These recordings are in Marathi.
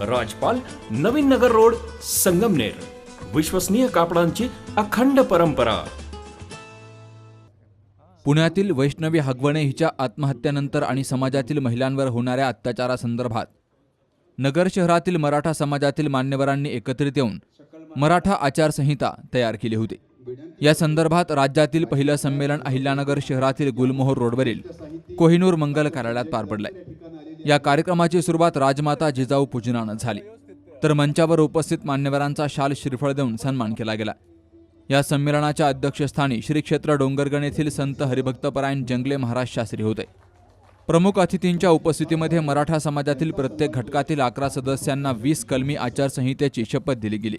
राजपाल नवीन नगर रोड संगमनेर. विश्वसनीय कापडांची अखंड परंपरा. पुण्यातील वैष्णवी हगवणे हिच्या आत्महत्येनंतर आणि समाजातील महिलांवर होणाऱ्या अत्याचारासंदर्भात. नगर शहरातील मराठा समाजातील मान्यवरांनी एकत्रित येऊन मराठा आचारसंहिता तयार केली होती. या संदर्भात राज्यातील पहिलं संमेलन अहिल्यानगर शहरातील गुलमोहर रोडवरील कोहिनूर मंगल कार्यालयात पार पडलंय. या कार्यक्रमाची सुरुवात राजमाता जिजाऊ पूजनानं झाली. तर मंचावर उपस्थित मान्यवरांचा शाल श्रीफळ देऊन सन्मान केला गेला. या संमेलनाच्या अध्यक्षस्थानी श्री क्षेत्र डोंगरगण येथील संत हरिभक्तपरायण जंगले महाराज शास्त्री होते. प्रमुख अतिथींच्या उपस्थितीमध्ये मराठा समाजातील प्रत्येक घटकातील अकरा सदस्यांना वीस कलमी आचारसंहितेची शपथ दिली गेली.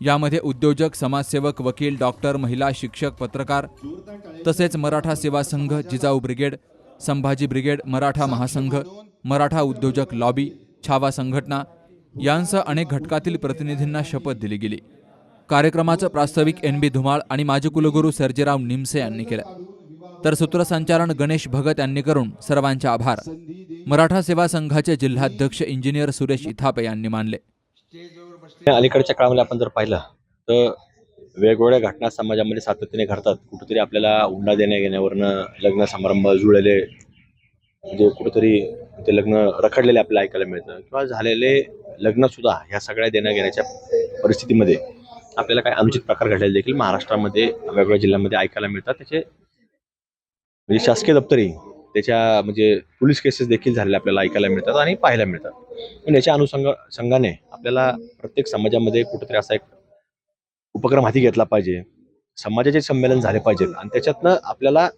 यामध्ये उद्योजक समाजसेवक वकील डॉक्टर महिला शिक्षक पत्रकार तसेच मराठा सेवा संघ जिजाऊ ब्रिगेड संभाजी ब्रिगेड मराठा महासंघ मराठा उद्योजक लॉबी छावा संघटना यांसह अनेक घटकातील प्रतिनिधींना शपथ दिली गेली. कार्यक्रमाचं प्रास्ताविक एन बी धुमाळ आणि माजी कुलगुरू सर्जेराव निमसे यांनी केलं. तर सूत्रसंचालन गणेश भगत यांनी करून सर्वांचे आभार. मराठा सेवा संघाचे जिल्हाध्यक्ष इंजिनियर सुरेश इथापे यांनी मानले. अलीकडच्या काळामध्ये आपण जर पाहिलं तर वेगवेगळ्या घटना समाजामध्ये सातत्याने घडतात. कुठेतरी आपल्याला हुंडा देण्या घेण्यावरनं लग्न समारंभ जुळलेले म्हणजे कुठंतरी ते लग्न रखडलेले आपल्याला ऐकायला मिळतं. किंवा झालेले लग्न सुद्धा ह्या सगळ्या देण्याघेण्याच्या परिस्थितीमध्ये आपल्याला काही अनुचित प्रकार घडलेले देखील महाराष्ट्रामध्ये वेगवेगळ्या जिल्ह्यांमध्ये ऐकायला मिळतात. त्याचे म्हणजे शासकीय दप्तरी त्याच्या म्हणजे पोलीस केसेस देखील झालेल्या आपल्याला ऐकायला मिळतात आणि पाहायला मिळतात. पण याच्या अनुषंग संघाने आपल्याला प्रत्येक समाजामध्ये कुठेतरी असा एक उपक्रम हाती घेतला पाहिजे. समाजाचे संमेलन झाले पाहिजेत आणि त्याच्यातनं आपल्याला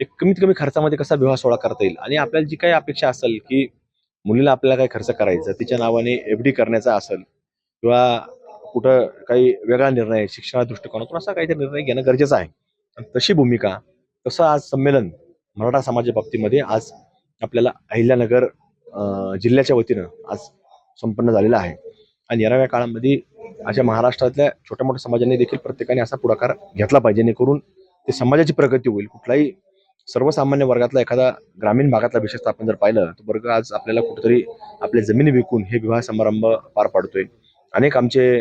एक कमीत कमी खर्चामध्ये कसा विवाह सोहळा करता येईल? आणि आपल्याला जी काही अपेक्षा असेल की मुलीला आपल्याला काही खर्च करायचा तिच्या नावाने एफ डी करण्याचा असेल किंवा कुठं काही वेगळा निर्णय शिक्षणा दृष्टिकोनातून असा काहीतरी निर्णय घेणं गरजेचं आहे. तशी भूमिका तसं आज संमेलन मराठा समाजा बाबतीमध्ये आज आपल्याला अहिल्यानगर जिल्ह्याच्या वतीनं आज संपन्न झालेलं आहे. आणि येणाऱ्या काळामध्ये अशा महाराष्ट्रातल्या छोट्या मोठ्या समाजाने देखील प्रत्येकाने असा पुढाकार घेतला पाहिजे जेणेकरून ते समाजाची प्रगती होईल. कुठलाही सर्वसामान्य वर्गातला एखादा ग्रामीण भागातला विशेषतः आपण जर पाहिलं तर वर्ग आज आपल्याला कुठेतरी आपल्या जमिनी विकून हे विवाह समारंभ पार पाडतोय. अनेक आमचे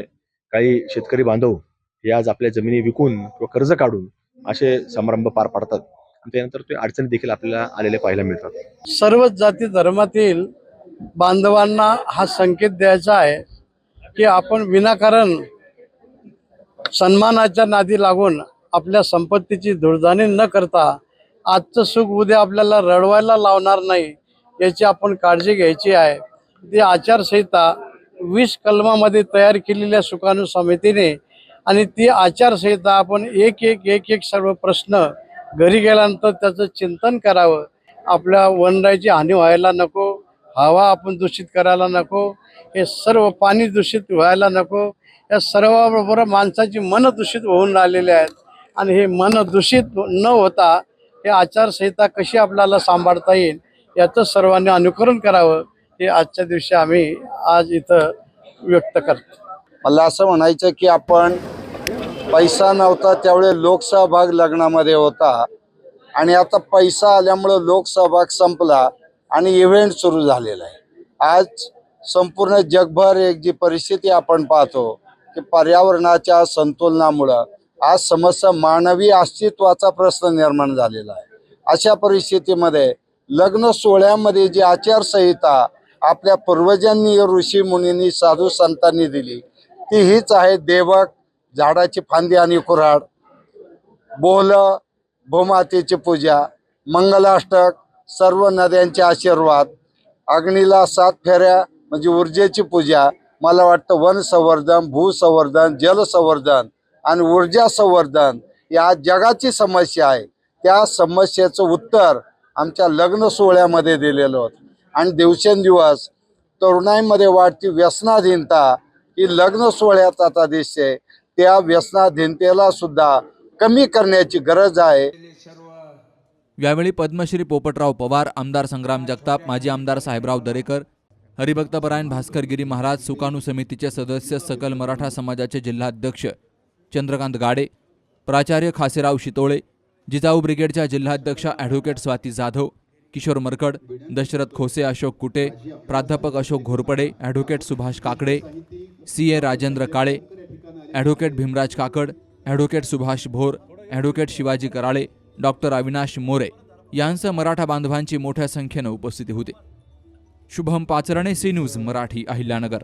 काही शेतकरी बांधव हे आज आपल्या जमिनी विकून किंवा कर्ज काढून असे समारंभ पार पाडतात. आणि त्यानंतर ते अडचणी देखील आपल्याला आलेले पाहायला मिळतात. सर्वच जाती धर्मातील बांधवांना हा संकेत द्यायचा आहे की आपण विनाकारण सन्मानाच्या नादी लागून आपल्या संपत्तीची धुळधाणी न करता आजचं सुख उद्या आपल्याला रडवायला लावणार नाही याची आपण काळजी घ्यायची आहे. ती आचारसंहिता वीस कलमामध्ये तयार केलेल्या सुकाणू समितीने आणि ती आचारसंहिता आपण एक एक एक एक सर्व प्रश्न घरी गेल्यानंतर त्याचं चिंतन करावं. आपल्या वनराईची हानी व्हायला नको हवा आपण दूषित करायला नको हे सर्व पाणी दूषित व्हायला नको या सर्वाबरोबर माणसाची मन दूषित होऊन राहिलेले आहेत. आणि हे मन दूषित न होता हे आचारसंहिता कशी आपल्याला सांभाळता येईल याचं सर्वांनी अनुकरण करावं हे आजच्या दिवशी आम्ही आज इथं व्यक्त करतो. मला असं म्हणायचं की आपण पैसा नव्हता त्यावेळी लोकसहभाग लग्नामध्ये होता. आणि आता पैसा आल्यामुळं लोकसहभाग संपला आणि इव्हेंट सुरू झालेला आहे. आज संपूर्ण जगभर एक जी परिस्थिती आपण पाहतो की पर्यावरणाच्या संतुलनामुळं आज समस्या मानवी अस्तित्वाचा प्रश्न निर्माण झालेला आहे. अशा परिस्थितीमध्ये लग्न सोहळ्यामध्ये जी आचारसंहिता आपल्या पूर्वजांनी ऋषी मुनींनी साधू संतांनी दिली ती हीच आहे देवक झाडाची फांदी आणि कुऱ्हाड बोल भूमातेची पूजा मंगलाष्टक सर्व नद्यांचे आशीर्वाद अग्नीला सात फेऱ्या म्हणजे ऊर्जेची पूजा मला वाटतं वन संवर्धन भूसंवर्धन जलसंवर्धन आणि ऊर्जा संवर्धन या जगाची समस्या आहे. त्या समस्येचं उत्तर आमच्या लग्न सोहळ्यामध्ये दिलेलं होतं. आणि दिवसेंदिवस तरुणाईमध्ये वाढती व्यसनाधीनता ही लग्न सोहळ्याचा आता दिसते त्या व्यसनाधीनतेला सुद्धा कमी करण्याची गरज आहे. यावेळी पद्मश्री पोपटराव पवार आमदार संग्राम जगताप माजी आमदार साहेबराव दरेकर हरिभक्तपरायण भास्करगिरी महाराज सुकाणू समितीचे सदस्य सकल मराठा समाजाचे जिल्हाध्यक्ष चंद्रकांत गाडे प्राचार्य खासेराव शितोळे जिजाऊ ब्रिगेडच्या जिल्हाध्यक्षा ॲडव्होकेट स्वाती जाधव किशोर मरकड दशरथ खोसे अशोक कुटे प्राध्यापक Ashok Ghorpade advocate Subhash Kakade C A Rajendra Kale advocate Bhimraj Kakad advocate Subhash Bhor advocate Shivaji Karale doctor Avinash More यांसह मराठा बांधवांची मोठ्या संख्येनं उपस्थिती होती. Shubham Pacharne C news Marathi Ahilyanagar.